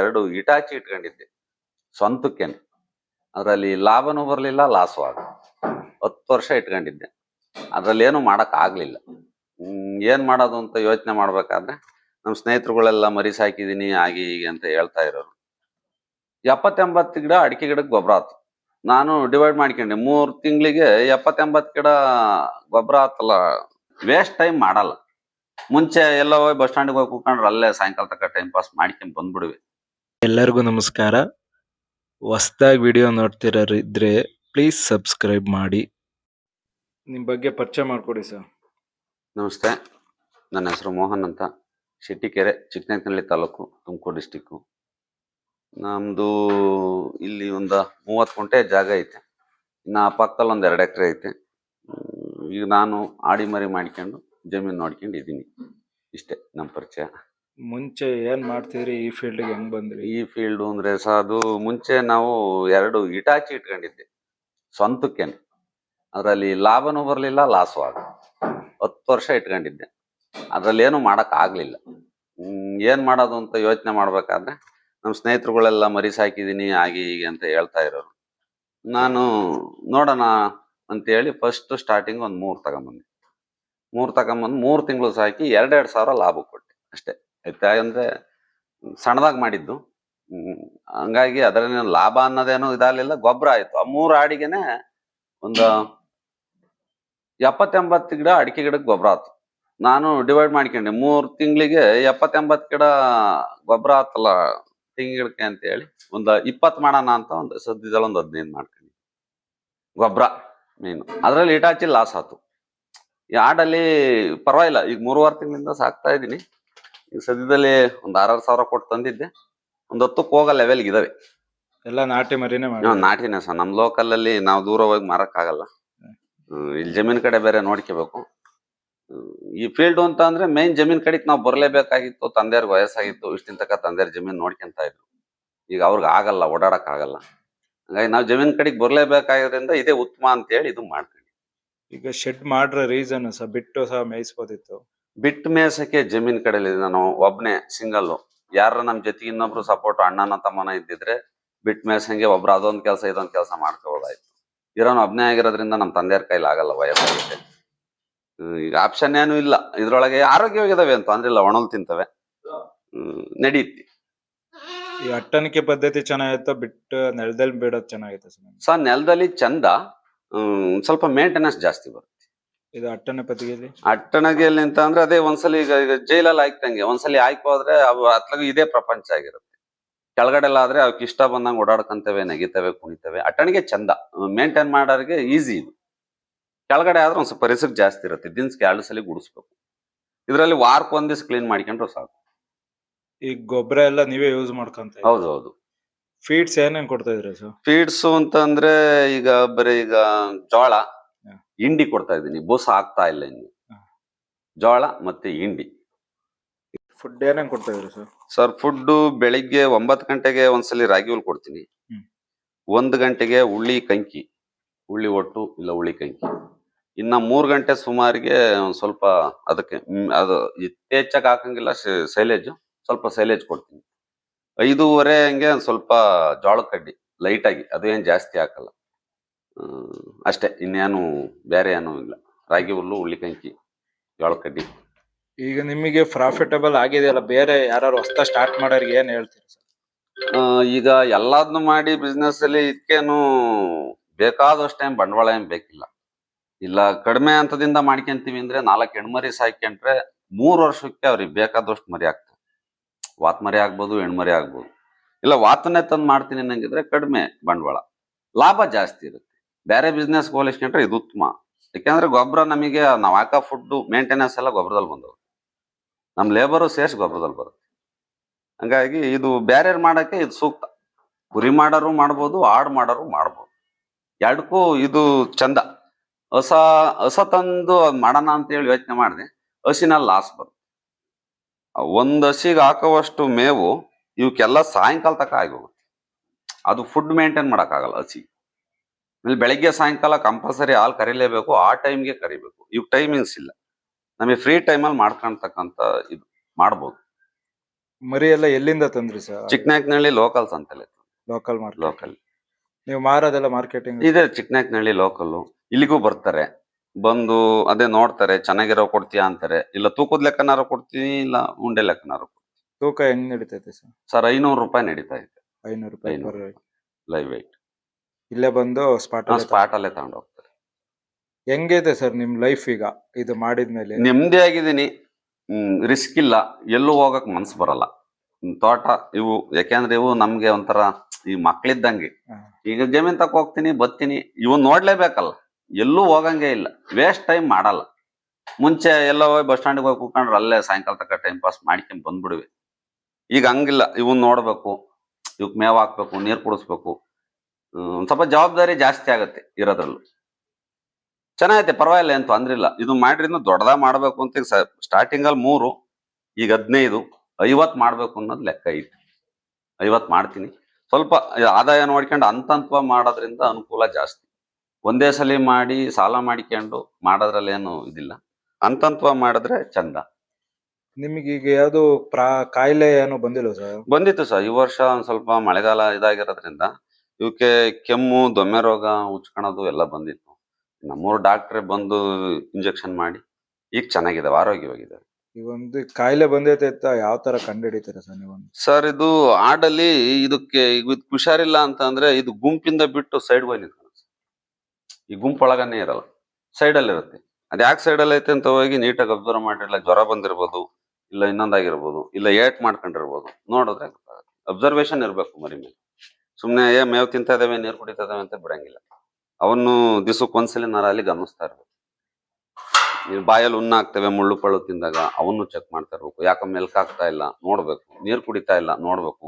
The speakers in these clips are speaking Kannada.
ಎರಡು ಇಟಾಚಿ ಇಟ್ಕೊಂಡಿದ್ದೆ. ಸ್ವಂತಕ್ಕೇನೆ. ಅದರಲ್ಲಿ ಲಾಭನೂ ಬರಲಿಲ್ಲ ಲಾಸು ಆಗ ಹತ್ತು ವರ್ಷ ಇಟ್ಕೊಂಡಿದ್ದೆ. ಅದರಲ್ಲಿ ಏನು ಮಾಡಕ್ ಏನು ಮಾಡೋದು ಅಂತ ಯೋಚನೆ ಮಾಡಬೇಕಾದ್ರೆ ನಮ್ಮ ಸ್ನೇಹಿತರುಗಳೆಲ್ಲ ಮರಿ ಸಾಕಿದೀನಿ, ಹಾಗೆ ಹೀಗೆ ಅಂತ ಹೇಳ್ತಾ ಇರೋರು. ಎಪ್ಪತ್ತೆಂಬತ್ತು ಗಿಡ ಅಡಿಕೆ ಗಿಡಕ್ಕೆ ಗೊಬ್ಬರ ಆತು. ನಾನು ಡಿವೈಡ್ ಮಾಡ್ಕೊಂಡೆ. ಮೂರು ತಿಂಗಳಿಗೆ ಎಪ್ಪತ್ತೆಂಬತ್ತು ಗಿಡ ಗೊಬ್ಬರ ಆತಲ್ಲ ವೇಸ್ಟ್ ಟೈಮ್ ಮಾಡಲ್ಲ. ಮುಂಚೆ ಎಲ್ಲ ಹೋಗಿ ಬಸ್ ಸ್ಟ್ಯಾಂಡಿಗೆ ಹೋಗಿ ಕೂತ್ಕೊಂಡ್ರೆ ಅಲ್ಲೇ ಸಾಯಂಕಾಲ ತನಕ ಟೈಮ್ ಪಾಸ್ ಮಾಡ್ಕೊಂಡು ಬಂದ್ಬಿಡುವೆ. ಎಲ್ಲರಿಗೂ ನಮಸ್ಕಾರ. ಹೊಸ್ದಾಗಿ ವಿಡಿಯೋ ನೋಡ್ತಿರೋರಿದ್ರೆ ಪ್ಲೀಸ್ ಸಬ್ಸ್ಕ್ರೈಬ್ ಮಾಡಿ. ನಿಮ್ಮ ಬಗ್ಗೆ ಪರಿಚಯ ಮಾಡಿಕೊಡಿ ಸರ್. ನಮಸ್ತೆ. ನನ್ನ ಹೆಸರು ಮೋಹನ್ ಅಂತ. ಶೆಟ್ಟಿಕೆರೆ ಚಿಕ್ಕನಕನಹಳ್ಳಿ ತಾಲೂಕು ತುಮಕೂರು ಡಿಸ್ಟಿಕ್ಕು. ನಮ್ಮದು ಇಲ್ಲಿ ಒಂದು ಮೂವತ್ತು ಗಂಟೆ ಜಾಗ ಐತೆ. ಇನ್ನು ಆ ಪಕ್ಕದಲ್ಲಿ ಒಂದು ಎರಡು ಎಕರೆ ಐತೆ. ಈಗ ನಾನು ಆಡಿ ಮರಿ ಮಾಡ್ಕೊಂಡು ಜಮೀನು ನೋಡ್ಕೊಂಡು ಇದ್ದೀನಿ ಇಷ್ಟೇ ನಮ್ಮ ಪರಿಚಯ. ಮುಂಚೆ ಏನ್ ಮಾಡ್ತಿದ್ರಿ ಈ ಫೀಲ್ಡ್ಗೆ ಹೆಂಗ್ ಬಂದ್ರಿ? ಈ ಫೀಲ್ಡ್ ಅಂದ್ರೆ ಸಹ ಅದು ಮುಂಚೆ ನಾವು ಎರಡು ಇಟಾಚಿ ಇಟ್ಕೊಂಡಿದ್ದೆ. ಸ್ವಂತಕ್ಕೇನೆ. ಅದರಲ್ಲಿ ಲಾಭನೂ ಬರಲಿಲ್ಲ ಲಾಸು ಆಗ. ಹತ್ತು ವರ್ಷ ಇಟ್ಕೊಂಡಿದ್ದೆ. ಅದರಲ್ಲಿ ಏನು ಮಾಡಕ್ ಆಗ್ಲಿಲ್ಲ. ಏನ್ ಮಾಡೋದು ಅಂತ ಯೋಚನೆ ಮಾಡ್ಬೇಕಾದ್ರೆ ನಮ್ಮ ಸ್ನೇಹಿತರುಗಳೆಲ್ಲ ಮರಿ ಸಾಕಿದೀನಿ, ಹಾಗೆ ಹೀಗೆ ಅಂತ ಹೇಳ್ತಾ ಇರೋರು. ನಾನು ನೋಡೋಣ ಅಂತೇಳಿ ಫಸ್ಟ್ ಸ್ಟಾರ್ಟಿಂಗ್ ಒಂದು ಮೂರು ತಗೊಂಬಂದೆ. ಮೂರು ತಗೊಂಬಂದು ಮೂರು ತಿಂಗಳು ಸಾಕಿ ಎರಡೆರಡು ಸಾವಿರ ಲಾಭ ಕೊಟ್ಟೆ ಅಷ್ಟೇ. ಆಯ್ತಾ ಅಂದ್ರೆ ಸಣ್ಣದಾಗಿ ಮಾಡಿದ್ದು. ಹಂಗಾಗಿ ಅದರಲ್ಲಿ ಲಾಭ ಅನ್ನೋದೇನು ಇದಾಗಲಿಲ್ಲ. ಗೊಬ್ಬರ ಆಯ್ತು. ಆ ಮೂರು ಆಡಿಗೆನೆ ಒಂದು ಎಪ್ಪತ್ತೆಂಬತ್ತು ಗಿಡ ಅಡಿಕೆ ಗಿಡಕ್ಕೆ ಗೊಬ್ಬರ ಆಯ್ತು ನಾನು ಡಿವೈಡ್ ಮಾಡ್ಕೊಂಡೆ. ಮೂರು ತಿಂಗಳಿಗೆ ಎಪ್ಪತ್ತೆಂಬತ್ತು ಗಿಡ ಗೊಬ್ಬರ ಆತಲ್ಲ ತೆಂಗಿನ ಅಂತ ಹೇಳಿ ಒಂದು ಇಪ್ಪತ್ತು ಮಾಡೋಣ ಅಂತ ಒಂದು ಸದ್ಯದಲ್ಲಿ ಒಂದು ಹದಿನೈದು ಮಾಡ್ಕೊಂಡು. ಗೊಬ್ಬರ ಮೀನು. ಅದರಲ್ಲಿ ಇಟಾಚಿ ಲಾಸ್ ಆತು. ಈ ಆಡಲ್ಲಿ ಪರವಾಗಿಲ್ಲ. ಈಗ ಮೂರುವರೆ ತಿಂಗಳಿಂದ ಸಾಕ್ತಾ ಇದ್ದೀನಿ. ಈಗ ಸದ್ಯದಲ್ಲಿ ಒಂದ್ ಆರಾರು ಸಾವಿರ ಕೊಟ್ಟು ತಂದಿದ್ದೆ. ಒಂದು ಹತ್ತಕ್ಕೆ ಹೋಗೋ ಲೆವೆಲ್ ಇದಾವೆ. ಎಲ್ಲ ನಾಟಿ ಮರಿನೇ ಮಾಡಿ. ನಾಟಿನೇ ಸರ್. ನಮ್ ಲೋಕಲ್ ಅಲ್ಲಿ ನಾವು ದೂರ ಹೋಗಿ ಮಾರಕ್ ಆಗಲ್ಲ ಇಲ್ಲಿ ಜಮೀನ್ ಕಡೆ ಬೇರೆ ನೋಡ್ಕೋಬೇಕು. ಈ ಫೀಲ್ಡ್ ಅಂತ ಅಂದ್ರೆ ಮೇನ್ ಜಮೀನ್ ಕಡೆ ನಾವು ಬರಲೇಬೇಕಾಗಿತ್ತು ತಂದೆಯವ್ರಿಗೆ ವಯಸ್ಸಾಗಿತ್ತು ಇಷ್ಟಿನ ತನಕ ತಂದೆಯವ್ರ ಜಮೀನ್ ನೋಡ್ಕೊಂತ ಇದ್ರು. ಈಗ ಅವ್ರಿಗೆ ಆಗಲ್ಲ ಓಡಾಡಕ್ ಆಗಲ್ಲ ಹಂಗಾಗಿ ನಾವು ಜಮೀನ್ ಕಡೆ ಬರಲೇಬೇಕಾಗಿದ್ರಿಂದ ಇದೇ ಉತ್ತಮ ಅಂತ ಹೇಳಿ ಇದು ಮಾಡ್ತೀವಿ. ಈಗ ಶೆಡ್ ಮಾಡ್ರ ರೀಸನ್ ಸಹ ಬಿಟ್ಟು ಸಹ ಮೇಯಿಸ್ಬೋದಿತ್ತು. ಬಿಟ್ಟು ಮೇಸಕ್ಕೆ ಜಮೀನ್ ಕಡೆಯಲ್ಲಿ ನಾನು ಒಬ್ನೇ ಸಿಂಗಲ್ ಯಾರ ನಮ್ಮ ಜೊತೆಗೆ ಇನ್ನೊಬ್ರು ಸಪೋರ್ಟ್ ಅಣ್ಣನ ತಮ್ಮನ ಇದ್ದಿದ್ರೆ ಬಿಟ್ ಮೇಸಂಗೆ ಒಬ್ರು ಅದೊಂದ್ ಕೆಲಸ ಇದೊಂದ್ ಕೆಲಸ ಮಾಡ್ಕೋಬೋದಾಯ್ತು ಇರೋನು ಒಬ್ನೇ ಆಗಿರೋದ್ರಿಂದ ನಮ್ಮ ತಂದೆಯವ್ರ ಕೈಲಿ ಆಗಲ್ಲ ವಯಸ್ಸಾಗುತ್ತೆ ಈಗ ಆಪ್ಷನ್ ಏನು ಇಲ್ಲ. ಇದ್ರೊಳಗೆ ಆರೋಗ್ಯವಾಗಿದಾವೆ ಅಂತ. ಅಂದ್ರೆ ಇಲ್ಲ ಒಣಲ್ ತಿಂತವೆ. ನಡೀತಿ. ಈ ಅಟ್ಟಣಿಕೆ ಪದ್ಧತಿ ಚೆನ್ನಾಗಿತ್ತು ಬಿಟ್ಟು ನೆಲದಲ್ಲಿ ಬಿಡೋದು ಚೆನ್ನಾಗಿತ್ತು ಸರ್ ಸೊ ನೆಲದಲ್ಲಿ ಚಂದ. ಹ್ಮ್, ಸ್ವಲ್ಪ ಮೇಂಟೆನೆನ್ಸ್ ಜಾಸ್ತಿ ಬರುತ್ತೆ. ಇದು ಅಟ್ಟಣ ಪದ್ಧತಿಯಲ್ಲಿ ಅಟ್ಟಣಗೆಯಲ್ಲಿ ಅಂತ ಅಂದ್ರೆ ಅದೇ ಒಂದ್ಸಲಿ ಈಗ ಈಗ ಜೈಲಲ್ಲಿ ಹಾಕ್ತಂಗೆ ಒಂದ್ಸಲಿ ಹಾಕಿ ಹೋದ್ರೆ ಅವು ಅತ್ಲಾಗ ಇದೇ ಪ್ರಪಂಚ ಆಗಿರುತ್ತೆ. ಕೆಳಗಡೆ ಆದ್ರೆ ಅವಕ್ಕೆ ಇಷ್ಟ ಬಂದಂಗೆ ಓಡಾಡ್ಕಂತವೆ ನೆಗಿತವೆ ಕುಣಿತವೆ. ಅಟ್ಟಣಿಗೆ ಚಂದ. ಮೇಂಟೈನ್ ಮಾಡೋರಿಗೆ ಈಸಿ ಇದು. ಕೆಳಗಡೆ ಆದ್ರೆ ಒಂದ್ಸಲ ಪರಿಸರ ರಿಸ್ಕ್ ಜಾಸ್ತಿ ಇರುತ್ತೆ. ದಿನಕ್ಕೆ ಎರಡು ಸಲ ಗುಡಿಸ್ಬೇಕು. ಇದರಲ್ಲಿ ವಾರಕ್ಕೆ ಒಂದ್ ದಿವ್ಸ ಕ್ಲೀನ್ ಮಾಡ್ಕೊಂಡ್ರೆ ಸಾಕು. ಈ ಗೊಬ್ಬರ ಎಲ್ಲ ನೀವೇ ಯೂಸ್ ಮಾಡ್ಕೊಂತ ಹೌದು ಹೌದು ಫೀಡ್ಸ್ ಏನೇನ್ ಕೊಡ್ತಾ ಇದ್ರಿ ಸರ್? ಫೀಡ್ಸು ಅಂತಂದ್ರೆ ಈಗ ಬರೀ ಈಗ ಜೋಳ. ಹಿಂಡಿ ಕೊಡ್ತಾ ಇದ್ದೀನಿ. ಬೋಸ ಆಗ್ತಾ ಇಲ್ಲ ಇನ್ನು. ಜೋಳ ಮತ್ತೆ ಹಿಂಡಿ. ಫುಡ್ ಏನೇನು ಕೊಡ್ತಾ ಇದ್ರಿ ಸರ್? ಸರ್ ಫುಡ್ ಬೆಳಿಗ್ಗೆ ಒಂಬತ್ತು ಗಂಟೆಗೆ ಒಂದ್ಸಲಿ ರಾಗಿ ಹುಲ್ ಕೊಡ್ತೀನಿ. ಒಂದ್ ಗಂಟೆಗೆ ಉಳ್ಳಿ ಕಂಕಿ. ಉಳ್ಳಿ ಒಟ್ಟು ಇಲ್ಲ ಉಳ್ಳಿ ಕಂಕಿ. ಇನ್ನ ಮೂರ್ ಗಂಟೆ ಸುಮಾರಿಗೆ ಒಂದ್ ಸ್ವಲ್ಪ ಅದಕ್ಕೆ ಮ್, ಅದು ಹೆಚ್ಚಾಗಿ ಹಾಕಂಗಿಲ್ಲ ಸೈಲೇಜ್. ಸ್ವಲ್ಪ ಸೈಲೇಜ್ ಕೊಡ್ತೀನಿ. ಐದೂವರೆ ಹಂಗೆ ಒಂದ್ ಸ್ವಲ್ಪ ಜೋಳದ ಕಡ್ಡಿ ಲೈಟ್ ಆಗಿ ಅದು ಏನ್ ಜಾಸ್ತಿ ಹಾಕಲ್ಲ. ಅಷ್ಟೇ. ಇನ್ನೇನು ಬೇರೆ ಏನೂ ಇಲ್ಲ. ರಾಗಿ ಹುಲ್ಲು ಉಳ್ಳಿ ಕಂಕಿ ಜೋಳದ ಕಡ್ಡಿ ಈಗ ನಿಮಗೆ ಪ್ರಾಫಿಟಬಲ್ ಆಗಿದೆಯಲ್ಲ ಬೇರೆ ಯಾರು ಹೊಸ ಸ್ಟಾರ್ಟ್ ಮಾಡೋರಿಗೆ ಏನ್ ಹೇಳ್ತೀರಿ ಸರ್? ಆ, ಈಗ ಎಲ್ಲಾದ್ನು ಮಾಡಿ ಬಿಸ್ನೆಸ್ ಅಲ್ಲಿ ಇದಕ್ಕೇನು ಬೇಕಾದಷ್ಟು ಟೈಮ್ ಬಂಡವಾಳ ಏನ್ ಬೇಕಿಲ್ಲ. ಇಲ್ಲ ಕಡಿಮೆ ಹಂತದಿಂದ ಮಾಡ್ಕೊಂತೀವಿ ಅಂದ್ರೆ ನಾಲ್ಕು ಹೆಣ್ಮರಿ ಸಾಕ್ಯಂಡ್ರೆ ಮೂರ್ ವರ್ಷಕ್ಕೆ ಅವ್ರಿಗೆ ಬೇಕಾದಷ್ಟು ಮರಿ ಆಗ್ತವೆ ವಾತ್ ಮರಿ ಆಗ್ಬೋದು ಹೆಣ್ಮರಿ ಆಗ್ಬೋದು. ಇಲ್ಲ ವಾತನೇ ತಂದು ಮಾಡ್ತೀನಿ ಅನ್ನಂಗಿದ್ರೆ ಕಡಿಮೆ ಬಂಡವಾಳ. ಲಾಭ ಜಾಸ್ತಿ ಇರುತ್ತೆ. ಬೇರೆ ಬಿಸ್ನೆಸ್ ಹೋಲಿಸ್ಕೊಂಡ್ರೆ ಇದು ಉತ್ತಮ. ಯಾಕೆಂದ್ರೆ ಗೊಬ್ಬರ ನಮಗೆ ನಾವು ಹಾಕೋ ಫುಡ್ ಮೇಂಟೆನೆನ್ಸ್ ಎಲ್ಲ ಗೊಬ್ಬರದಲ್ಲಿ ಬಂದವು. ನಮ್ಮ ಲೇಬರು ಸೇರ್ಸ್ ಗೊಬ್ಬರದಲ್ಲಿ ಬರುತ್ತೆ. ಹಂಗಾಗಿ ಇದು ಬೇರೆ ಮಾಡಕ್ಕೆ ಇದು ಸೂಕ್ತ. ಕುರಿ ಮಾಡೋರು ಮಾಡ್ಬೋದು ಆಡ್ ಮಾಡೋರು ಮಾಡ್ಬೋದು. ಎರಡಕ್ಕೂ ಇದು ಚಂದ. ಹೊಸ ಹೊಸ ತಂದು ಅದು ಮಾಡೋಣ ಅಂತ ಹೇಳಿ ಯೋಚನೆ ಮಾಡಿದೆ ಹಸಿನಲ್ಲಿ ಲಾಸ್ ಬರುತ್ತೆ. ಒಂದು ಹಸಿಗೆ ಹಾಕೋವಷ್ಟು ಮೇವು ಇವಕ್ಕೆಲ್ಲ ಸಾಯಂಕಾಲ ತನಕ ಆಗಿ ಹೋಗುತ್ತೆ. ಅದು ಫುಡ್ ಮೇಂಟೈನ್ ಮಾಡೋಕ್ಕಾಗಲ್ಲ ಹಸಿ ಆಮೇಲೆ ಬೆಳಗ್ಗೆ ಸಾಯಂಕಾಲ ಕಂಪಲ್ಸರಿ ಹಾಲು ಕರಿಲೇಬೇಕು ಆ ಟೈಮ್ಗೆ ಕರಿಬೇಕು. ಇವಾಗ ಟೈಮಿಂಗ್ಸ್ ಇಲ್ಲ. ನಮಗೆ ಫ್ರೀ ಟೈಮಲ್ಲಿ ಮಾಡ್ಕೊಳ್ತಕ್ಕಂಥ ಇದು ಮಾಡ್ಬೋದು. ಮರಿ ಎಲ್ಲ ಎಲ್ಲಿಂದ ತಂದ್ರಿ ಸರ್? ಚಿಕ್ಕನಾಯಕನಹಳ್ಳಿ ಲೋಕಲ್ಸ್ ಅಂತಲೇ ಲೋಕಲ್ ಮಾರ್ಕೆಟ್ ಲೋಕಲ್ ನೀವು ಮಾರೋದೆಲ್ಲ ಮಾರ್ಕೆಟಿಂಗ್ ಇದೆ ಚಿಕ್ಕನಾಯಕನಹಳ್ಳಿ ಲೋಕಲ್ ಇಲ್ಲಿಗೂ ಬರ್ತಾರೆ. ಬಂದು ಅದೇ ನೋಡ್ತಾರೆ ಚೆನ್ನಾಗಿರೋ ಕೊಡ್ತೀಯಾ? ಅಂತಾರೆ. ಇಲ್ಲ ತೂಕದ ಲೆಕ್ಕನಾರು ಕೊಡ್ತೀನಿ ಇಲ್ಲ ಉಂಡೆ ಲೆಕ್ಕನಾರು ತೂಕ ಹೆಂಗ್ ನಡೀತೈತೆ ಸರ್? ಸರ್ ಐನೂರು ರೂಪಾಯಿ ನಡೀತಾ ಇದೆ. ಐನೂರು ರೂಪಾಯಿ ಲೈವ್ weight. ಇಲ್ಲೇ ಬಂದು ಸ್ಪಾಟ್ ಸ್ಪಾಟ್ ಅಲ್ಲೇ ತಗೊಂಡು ಹೋಗ್ತಾರೆ. ಹೆಂಗಿದೆ ಸರ್ ನಿಮ್ ಲೈಫ್ ಈಗ? ಇದು ಮಾಡಿದ್ಮೇಲೆ ನೆಮ್ಮದಿ ಆಗಿದ್ದೀನಿ. ರಿಸ್ಕ್ ಇಲ್ಲ. ಎಲ್ಲೂ ಹೋಗಕ್ ಮನ್ಸು ಬರಲ್ಲ. ತೋಟ ಇವು ಯಾಕೆಂದ್ರೆ ಇವು ನಮ್ಗೆ ಒಂಥರ ಈ ಮಕ್ಳಿದ್ದಂಗೆ. ಈಗ ಜಮೀನ್ ತಕ್ಕ ಹೋಗ್ತೀನಿ ಬತ್ತೀನಿ ಇವನ್ ನೋಡ್ಲೇಬೇಕಲ್ಲ. ಎಲ್ಲೂ ಹೋಗಂಗೆ ಇಲ್ಲ. ವೇಸ್ಟ್ ಟೈಮ್ ಮಾಡಲ್ಲ. ಮುಂಚೆ ಎಲ್ಲ ಹೋಗಿ ಬಸ್ ಸ್ಟ್ಯಾಂಡ್ಗೆ ಹೋಗಿ ಕೂತ್ಕೊಂಡ್ರೆ ಅಲ್ಲೇ ಸಾಯಂಕಾಲ ತನಕ ಟೈಮ್ ಪಾಸ್ ಮಾಡ್ಕೊಂಡ್ ಬಂದ್ಬಿಡ್ವಿ. ಈಗ ಹಂಗಿಲ್ಲ. ಇವನ್ ನೋಡ್ಬೇಕು ಇವಕ್ ಮೇವ್ ಹಾಕ್ಬೇಕು ನೀರ್ ಕುಡಿಸ್ಬೇಕು. ಸ್ವಲ್ಪ ಜವಾಬ್ದಾರಿ ಜಾಸ್ತಿ ಆಗತ್ತೆ ಇರೋದ್ರಲ್ಲೂ. ಚೆನ್ನಾಗೈತೆ ಪರವಾಗಿಲ್ಲ ಏನ್ ತೊಂದ್ರೆ ಇಲ್ಲ. ಇದು ಮಾಡಿದ್ರಿಂದ ದೊಡ್ಡದಾಗ ಮಾಡ್ಬೇಕು ಅಂತ ಈಗ ಸ್ಟಾರ್ಟಿಂಗ್ ಅಲ್ಲಿ ಮೂರು ಈಗ ಹದಿನೈದು ಐವತ್ ಮಾಡ್ಬೇಕು ಅನ್ನೋದು ಲೆಕ್ಕ ಐತಿ. ಐವತ್ ಮಾಡ್ತೀನಿ. ಸ್ವಲ್ಪ ಆದಾಯ ನೋಡ್ಕೊಂಡು ಹಂತ ಹಂತವ ಮಾಡೋದ್ರಿಂದ ಅನುಕೂಲ ಜಾಸ್ತಿ. ಒಂದೇ ಸಲ ಮಾಡಿ ಸಾಲ ಮಾಡಿಕೊಂಡು ಮಾಡೋದ್ರಲ್ಲಿ ಏನು ಇದಿಲ್ಲ. ಹಂತ ಹಂತವ ಮಾಡಿದ್ರೆ ಚಂದ. ನಿಮಗೆ ಈಗ ಯಾವುದು ಪ್ರಾ ಕಾಯಿಲೆ ಏನು ಬಂದಿಲ್ಲ ಸರ್? ಬಂದಿತ್ತು ಸರ್. ಈ ವರ್ಷ ಒಂದ್ ಸ್ವಲ್ಪ ಮಳೆಗಾಲ ಇದಾಗಿರೋದ್ರಿಂದ ಇವಕ್ಕೆ ಕೆಮ್ಮು ದೊಮ್ಮೆ ರೋಗ ಉಚ್ಕೊಳೋದು ಎಲ್ಲ ಬಂದಿತ್ತು. ನಮ್ಮೂರು ಡಾಕ್ಟ್ರೆ ಬಂದು ಇಂಜೆಕ್ಷನ್ ಮಾಡಿ ಈಗ ಚೆನ್ನಾಗಿದ್ದಾವೆ ಆರೋಗ್ಯವಾಗಿದ್ದಾವೆ ಈ ಒಂದು ಕಾಯಿಲೆ ಬಂದೈತೆ ಅಂತ ಯಾವ ತರ ಕಂಡುಹಿಡಿತೀರಾ ಸರ್ ನೀವು ಸರ್ ಇದು ಆಡಲ್ಲಿ ಇದಕ್ಕೆ ಇದು ಹುಷಾರಿಲ್ಲ ಅಂತ ಅಂದ್ರೆ ಇದು ಗುಂಪಿಂದ ಬಿಟ್ಟು ಸೈಡ್ ಹೋಗಿ ನಿಂತ್ಕೊಳ್ಳುತ್ತೆ ಈ ಗುಂಪೊಳಗನೇ ಇರಲ್ಲ ಸೈಡ್ ಅಲ್ಲಿ ಇರುತ್ತೆ. ಅದ್ ಯಾಕೆ ಸೈಡ್ ಅಲ್ಲಿ ಐತೆ ಅಂತ ಹೋಗಿ ನೀಟಾಗಿ ಅಬ್ಸರ್ವ್ ಮಾಡಿರಲ್ಲ ಜ್ವರ ಬಂದಿರ್ಬೋದು ಇಲ್ಲ ಇನ್ನೊಂದಾಗಿರ್ಬೋದು ಇಲ್ಲ ಏಟ್ ಮಾಡ್ಕೊಂಡಿರ್ಬೋದು ನೋಡಿದ್ರೆ ಅಬ್ಸರ್ವೇಷನ್ ಇರಬೇಕು ಮರಿ ಮೇಲೆ. ಸುಮ್ನೆ ಏ ಮೇವ್ ತಿಂತಾ ಇದಾವೆ ನೀರು ಕುಡಿತಾ ಇದಾವೆ ಅಂತ ಬಿಡಂಗಿಲ್ಲ. ಅವನ್ನು ದಿವಸಕ್ಕೆ ಒಂದ್ಸಲಿ ನಾರ ಅಲ್ಲಿ ಗಮನಿಸ್ತಾ ಇರ್ಬೇಕು. ಬಾಯಲ್ಲಿ ಉನ್ನ ಆಗ್ತವೆ ಮುಳ್ಳು ಪಳ್ಳು ತಿಂದಾಗ ಅವನ್ನು ಚೆಕ್ ಮಾಡ್ತಾ ಇರ್ಬೇಕು. ಯಾಕೆ ಮೆಲ್ಕ್ ಆಗ್ತಾ ಇಲ್ಲ ನೋಡ್ಬೇಕು. ನೀರ್ ಕುಡಿತಾ ಇಲ್ಲ ನೋಡ್ಬೇಕು.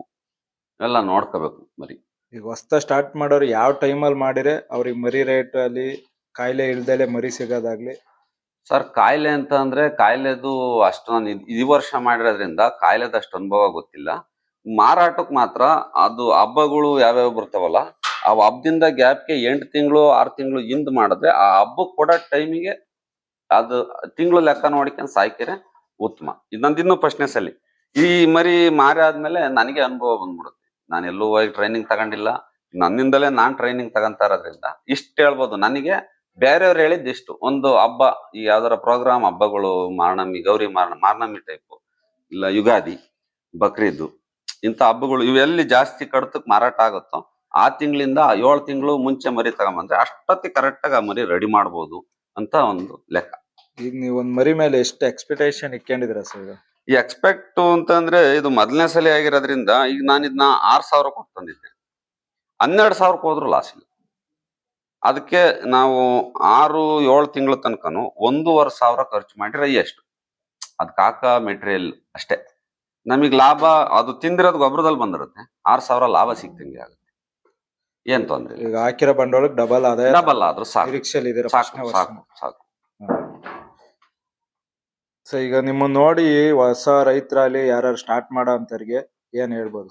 ಎಲ್ಲ ನೋಡ್ಕೋಬೇಕು ಮರಿ. ಈಗ ಹೊಸ್ತ ಸ್ಟಾರ್ಟ್ ಮಾಡೋರು ಯಾವ ಟೈಮಲ್ಲಿ ಮಾಡಿದ್ರೆ ಅವ್ರಿಗೆ ಮರಿ ರೇಟ್ ಅಲ್ಲಿ ಕಾಯಿಲೆ ಇಲ್ದಲೆ ಮರಿ ಸಿಗೋದಾಗ್ಲಿ? ಸರ್ ಕಾಯಿಲೆ ಅಂತ ಅಂದ್ರೆ ಕಾಯಿಲೆದು ಅಷ್ಟು ನಾನು ಈ ವರ್ಷ ಮಾಡಿರೋದ್ರಿಂದ ಕಾಯಿಲೆದ ಅಷ್ಟು ಅನುಭವ ಗೊತ್ತಿಲ್ಲ. ಮಾರಾಟಕ್ಕೆ ಮಾತ್ರ ಅದು ಹಬ್ಬಗಳು ಯಾವ್ಯಾವ ಬರ್ತಾವಲ್ಲ, ಆ ಹಬ್ಬದಿಂದ ಗ್ಯಾಪ್ಗೆ ಎಂಟು ತಿಂಗಳು, ಆರು ತಿಂಗಳು ಹಿಂದ್ ಮಾಡಿದ್ರೆ ಆ ಹಬ್ಬಕ್ಕೆ ಕೊಡೋ ಟೈಮಿಗೆ ಅದು ತಿಂಗಳು ಲೆಕ್ಕ ನೋಡ್ಕೊಂಡು ಸಾಯ್ಕಿರೆ ಉತ್ತಮ. ಇದೊಂದು ಇನ್ನೂ ಪ್ರಶ್ನೆ ಸಲಿ. ಈ ಮರಿ ಮಾರಿ ಆದ್ಮೇಲೆ ನನಗೆ ಅನುಭವ ಬಂದ್ಬಿಡುತ್ತೆ. ನಾನು ಎಲ್ಲೂ ಹೋಗಿ ಟ್ರೈನಿಂಗ್ ತಗೊಂಡಿಲ್ಲ. ನನ್ನಿಂದಲೇ ನಾನ್ ಟ್ರೈನಿಂಗ್ ತಗೊಂತಾ ಇರೋದ್ರಿಂದ ಇಷ್ಟು ಹೇಳ್ಬೋದು. ನನಗೆ ಬೇರೆಯವ್ರು ಹೇಳಿದ್ದು ಇಷ್ಟು. ಒಂದು ಹಬ್ಬ, ಈ ಯಾವ್ದಾರ ಪ್ರೋಗ್ರಾಮ್ ಹಬ್ಬಗಳು, ಮಾರ್ನಮಿ, ಗೌರಿ ಮಾರ್ನ, ಮಾರ್ನಮಿ ಟೈಪ್ ಇಲ್ಲ ಯುಗಾದಿ ಬಕ್ರೀದ್ದು ಇಂಥ ಹಬ್ಬಗಳು ಇವೆಲ್ಲಿ ಜಾಸ್ತಿ ಕಡ್ತಕ್ ಮಾರಾಟ ಆಗುತ್ತೋ ಆ ತಿಂಗಳಿಂದ ಏಳು ತಿಂಗಳು ಮುಂಚೆ ಮರಿ ತಗೊಂಬಂದ್ರೆ ಅಷ್ಟೊತ್ತಿ ಕರೆಕ್ಟಾಗಿ ಆ ಮರಿ ರೆಡಿ ಮಾಡ್ಬೋದು ಅಂತ ಒಂದು ಲೆಕ್ಕ. ಈಗ ನೀವು ಒಂದು ಮರಿ ಮೇಲೆ ಎಷ್ಟು ಎಕ್ಸ್ಪೆಕ್ಟೇಷನ್ ಇಟ್ಕೊಂಡಿದ್ರ ಸರ್ ಈ ಎಕ್ಸ್ಪೆಕ್ಟ್ ಅಂತಂದ್ರೆ ಇದು ಮೊದಲನೇ ಸಲ ಆಗಿರೋದ್ರಿಂದ ಈಗ ನಾನು ಇದನ್ನ ಆರ್ ಸಾವಿರ ಕೊಟ್ಟು ತಂದಿದ್ದೆ. ಹನ್ನೆರಡು ಸಾವಿರಕ್ಕೆ ಹೋದ್ರು ಲಾಸ್ ಇಲ್ಲ. ಅದಕ್ಕೆ ನಾವು ಆರು ಏಳು ತಿಂಗಳ ತನಕನು ಒಂದೂವರೆ ಸಾವಿರ ಖರ್ಚು ಮಾಡಿರೆ ಎಷ್ಟು ಅದಕ್ಕೆ ಹಾಕ ಮೆಟೀರಿಯಲ್ ಅಷ್ಟೇ. ನಮಗೆ ಲಾಭ ಅದು ತಿಂದಿರೋದು ಗೊಬ್ಬರದಲ್ಲಿ ಬಂದಿರುತ್ತೆ. ಆರು ಸಾವಿರ ಲಾಭ ಸಿಕ್ತಂಗೆ ಆಗುತ್ತೆ. ಏನ್ ತೊಂದ್ರೆ ಇಲ್ಲ. ಈಗ ಹಾಕಿರೋ ಬಂಡವಾಳಕ್ಕೆ ಡಬಲ್ ಆದಾಯ ಡಬಲ್ ಆದ್ರೂ ಸಾಕು. ನಿರೀಕ್ಷೆಯಲ್ಲಿ ಇದೀರ ಸಾಕು ಸಾಕು ಸಾಕು. ಸೊ ಈಗ ನಿಮ್ಮ ನೋಡಿ ಹೊಸ ರೈತರಲ್ಲಿ ಯಾರು ಸ್ಟಾರ್ಟ್ ಮಾಡೋ ಅಂತವ್ರಿಗೆ ಏನ್ ಹೇಳ್ಬೋದು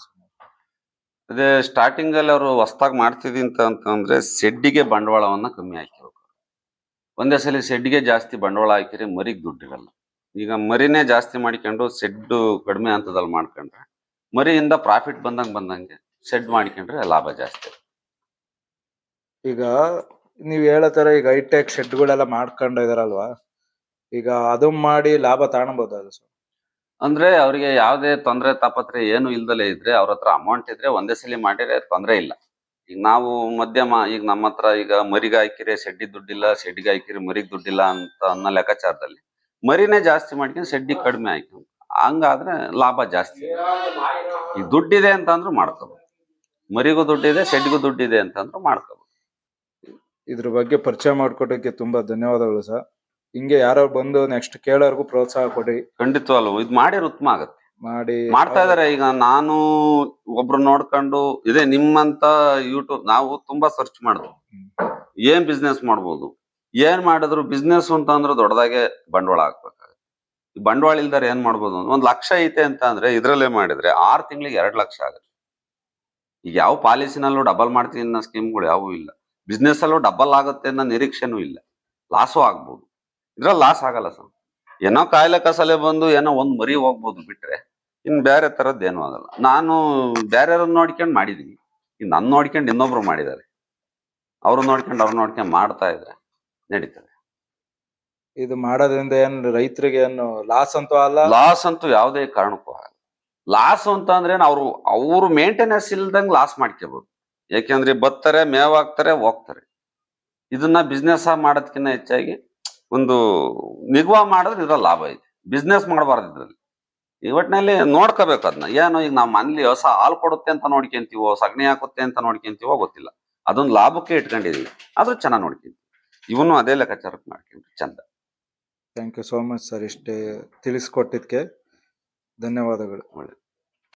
ಅದೇ ಸ್ಟಾರ್ಟಿಂಗ್ ಅಲ್ಲಿ ಅವರು ಹೊಸ್ದಾಗ್ ಮಾಡ್ತಿದ್ವಿ ಅಂತ ಅಂತಂದ್ರೆ ಸೆಡ್ಡಿಗೆ ಬಂಡವಾಳವನ್ನ ಕಮ್ಮಿ ಹಾಕಿರ್ಬೇಕು ಒಂದೇ ಸಲ ಸೆಡ್ಗೆ ಜಾಸ್ತಿ ಬಂಡವಾಳ ಹಾಕಿರಿ ಮರಿಗೆ ದುಡ್ಡಿರಲ್ಲ ಈಗ ಮರಿನೇ ಜಾಸ್ತಿ ಮಾಡಿಕೊಂಡು ಸೆಡ್ಡು ಕಡಿಮೆ ಹಂತದಲ್ಲಿ ಮಾಡ್ಕೊಂಡ್ರೆ ಮರಿಯಿಂದ ಪ್ರಾಫಿಟ್ ಬಂದಂಗೆ ಬಂದಂಗೆ ಸೆಡ್ ಮಾಡ್ಕೊಂಡ್ರೆ ಲಾಭ ಜಾಸ್ತಿ. ಈಗ ನೀವ್ ಹೇಳೋ ತರ ಈಗ ಹೈಟೆಕ್ ಶೆಡ್ಗಳೆಲ್ಲ ಮಾಡ್ಕೊಂಡು ಇದಾರಲ್ವಾ? ಈಗ ಅದು ಮಾಡಿ ಲಾಭ ತಾಣಬಹುದು ಸರ್. ಅಂದ್ರೆ ಅವ್ರಿಗೆ ಯಾವುದೇ ತೊಂದರೆ ತಾಪತ್ರೆ ಏನು ಇಲ್ದಲೆ ಇದ್ರೆ ಅವ್ರ ಹತ್ರ ಅಮೌಂಟ್ ಇದ್ರೆ ಒಂದೇ ಸಲ ಮಾಡಿದ್ರೆ ತೊಂದರೆ ಇಲ್ಲ. ಈಗ ನಾವು ಮಧ್ಯಮ ಈಗ ನಮ್ಮ ಹತ್ರ ಈಗ ಮರಿಗೆ ಹಾಕಿರಿ ಸೆಡ್ಡಿ ದುಡ್ಡಿಲ್ಲ ಸೆಡ್ಡಿಗೆ ಹಾಕಿರಿ ಮರಿಗೆ ದುಡ್ಡಿಲ್ಲ ಅಂತ ಅನ್ನೋ ಲೆಕ್ಕಾಚಾರದಲ್ಲಿ ಮರಿನೇ ಜಾಸ್ತಿ ಮಾಡ್ಕೊಂಡು ಸೆಡ್ಡಿ ಕಡಿಮೆ ಆಯ್ತು. ಹಂಗಾದ್ರೆ ಲಾಭ ಜಾಸ್ತಿ. ಈ ದುಡ್ಡಿದೆ ಅಂತ ಅಂದ್ರೂ ಮಾಡ್ಕೋಬಹುದು ಮರಿಗೂ ದುಡ್ಡಿದೆ ಸೆಡ್ಗೂ ದುಡ್ಡಿದೆ ಅಂತಂದ್ರೂ ಮಾಡ್ಕೋಬಹುದು ಇದ್ರ ಬಗ್ಗೆ ಪರಿಚಯ ಮಾಡ್ಕೊಟ್ಟಕ್ಕೆ ತುಂಬಾ ಧನ್ಯವಾದಗಳು ಸರ್. ಹಿಂಗೆ ಯಾರು ಬಂದು ನೆಕ್ಸ್ಟ್ ಕೇಳೋರ್ಗು ಪ್ರೋತ್ಸಾಹ ಕೊಡಿ. ಖಂಡಿತವಲ್ಲ ಇದು ಮಾಡಿ ಉತ್ತಮ ಆಗತ್ತೆ. ಮಾಡಿ. ಮಾಡ್ತಾ ಇದಾರೆ ಈಗ ನಾನು ಒಬ್ರು ನೋಡ್ಕೊಂಡು ಇದೇ ನಿಮ್ಮಂತ ಯೂಟ್ಯೂಬ್ ನಾವು ತುಂಬಾ ಸರ್ಚ್ ಮಾಡಿದ್ವಿ ಏನ್ ಬಿಸ್ನೆಸ್ ಮಾಡ್ಬೋದು? ಏನ್ ಮಾಡಿದ್ರು ಬಿಸ್ನೆಸ್ ಅಂತ ಅಂದ್ರೆ ದೊಡ್ಡದಾಗೆ ಬಂಡವಾಳ ಹಾಕ್ಬೇಕಾಗುತ್ತೆ. ಬಂಡವಾಳ ಇಲ್ದಾರೆ ಏನ್ ಮಾಡ್ಬೋದು ಒಂದ್ ಲಕ್ಷ ಐತೆ ಅಂತ ಅಂದ್ರೆ ಇದ್ರಲ್ಲೇ ಮಾಡಿದ್ರೆ ಆರ್ ತಿಂಗಳಿಗೆ ಎರಡ್ ಲಕ್ಷ ಆಗುತ್ತೆ. ಈಗ ಯಾವ ಪಾಲಿಸಿನಲ್ಲೂ ಡಬಲ್ ಮಾಡ್ತೀನಿ ಅನ್ನೋ ಸ್ಕೀಮ್ಗಳು ಯಾವೂ ಇಲ್ಲ. ಬಿಸ್ನೆಸ್ ಅಲ್ಲೂ ಡಬಲ್ ಆಗುತ್ತೆ ಅನ್ನೋ ನಿರೀಕ್ಷೆನೂ ಇಲ್ಲ. ಲಾಸು ಆಗ್ಬೋದು. ಇದ್ರಲ್ಲಿ ಲಾಸ್ ಆಗಲ್ಲ ಸರ್. ಏನೋ ಕಾಯಿಲೆ ಕಸಲೆ ಬಂದು ಏನೋ ಒಂದ್ ಮರಿ ಹೋಗ್ಬೋದು ಬಿಟ್ರೆ ಇನ್ ಬೇರೆ ತರದ್ ಏನೂ ಆಗಲ್ಲ. ನಾನು ಬೇರೆಯವ್ರನ್ನ ನೋಡ್ಕೊಂಡು ಮಾಡಿದೀನಿ. ಇನ್ ನನ್ ನೋಡ್ಕೊಂಡು ಇನ್ನೊಬ್ರು ಮಾಡಿದ್ದಾರೆ. ಅವ್ರು ನೋಡ್ಕೊಂಡು ಅವ್ರು ನೋಡ್ಕೊಂಡು ಮಾಡ್ತಾ ಇದ್ರೆ ನಡೀತದೆ. ಇದು ಮಾಡೋದ್ರಿಂದ ಏನ್ ರೈತರಿಗೆ ಏನು ಲಾಸ್ ಅಂತೂ ಅಲ್ಲ? ಲಾಸ್ ಅಂತೂ ಯಾವುದೇ ಕಾರಣಕ್ಕೂ ಆಗಲ್ಲ. ಲಾಸ್ ಅಂತ ಅಂದ್ರೆ ಅವ್ರು ಅವರು ಮೇಂಟೆನೆನ್ಸ್ ಇಲ್ದಂಗ್ ಲಾಸ್ ಮಾಡ್ಕೋಬಹುದು ಯಾಕೆಂದ್ರೆ ಬತ್ತಾರೆ ಮೇವಾಗ್ತಾರೆ ಹೋಗ್ತಾರೆ. ಇದನ್ನ ಬಿಸ್ನೆಸ್ ಮಾಡೋದಕ್ಕಿಂತ ಹೆಚ್ಚಾಗಿ ಒಂದು ನಿಗವಾ ಮಾಡಿದ್ರೆ ಇದ್ರ ಲಾಭ ಐತೆ. ಬಿಸ್ನೆಸ್ ಮಾಡಬಾರ್ದು ಇದ್ರಲ್ಲಿ. ಈ ಒಟ್ಟಿನಲ್ಲಿ ನೋಡ್ಕೋಬೇಕು ಅದನ್ನ ಏನು ಈಗ ನಾವು ಮನೇಲಿ ಹೊಸ ಹಾಲು ಕೊಡುತ್ತೆ ಅಂತ ನೋಡ್ಕೊಂತೀವೋ ಸಗಣಿ ಹಾಕುತ್ತೆ ಅಂತ ನೋಡ್ಕೊಂತೀವೋ ಗೊತ್ತಿಲ್ಲ. ಅದೊಂದು ಲಾಭಕ್ಕೆ ಇಟ್ಕೊಂಡಿದೀವಿ. ಅದು ಚೆನ್ನಾಗಿ ನೋಡ್ಕೊಂತೀವಿ. ಇವನು ಅದೇ ಲೆಕ್ಕಾಚಾರಕ್ಕೆ ಮಾಡ್ಕೊಂಡ್ರಿ ಚಂದ. Thank you so much sir ಇಷ್ಟೇ ತಿಳಿಸ್ಕೊಟ್ಟಿದ್ಕೆ. ಧನ್ಯವಾದಗಳು. ಒಳ್ಳೆ.